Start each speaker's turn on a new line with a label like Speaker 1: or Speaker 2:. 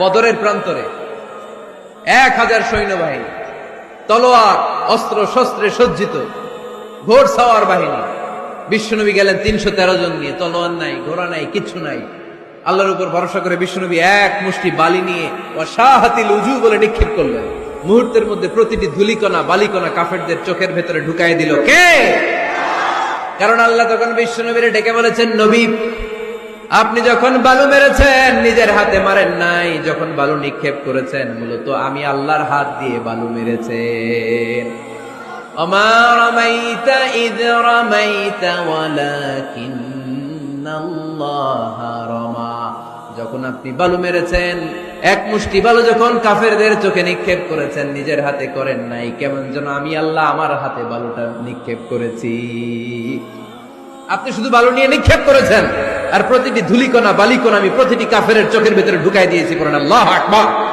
Speaker 1: বদরের প্রান্তরে। এক হাজার সৈন্যবাহিনী, তলোয়ার, অস্ত্র, শস্ত্রে সজ্জিত, ঘোড় সাওয়ার বাহিনী। বিশ্বনবী গেলেন তিনশো তেরো জন নিয়ে, তলোয়ার নাই, ঘোড়া নাই কিচ্ছু নাই। আল্লাহর উপর ভরসা করে বিশ্বনবী এক মুষ্টি বালি নিয়ে অসাহাতিল উজু বলে নিক্ষেপ করলেন। মুহূর্তের মধ্যে প্রতিটি ধুলিকণা, বালিকণা কাফেরদের চোখের ভেতরে ঢুকাই দিল। কে? কারণ আল্লাহ তখন বিশ্বনবীরে ডেকে বলেছেন, নবী আপনি যখন বালু মেরেছেন নিজের হাতে মারেন নাই যখন বালু নিক্ষেপ করেছেন মূলত আমি আল্লাহর হাত দিয়ে বালু মেরেছেন وما رميت إذ رميت ولكن الله رمى যখন আপনি বালু মেরেছেন এক মুষ্টি বালু যখন কাফেরদের চোখে নিক্ষেপ করেছেন নিজের হাতে করেন নাই কেমন যেন আমি আল্লাহ আমার হাতে বালুটা নিক্ষেপ করেছি আপনি শুধু বালু নিয়ে নিক্ষেপ করেছেন আর প্রতিটি ধুলিকণা বালিকণা আমি প্রতিটি কাফের চোখের ভেতরে ঢুকাই দিয়েছি করেন আল্লাহ আকবার।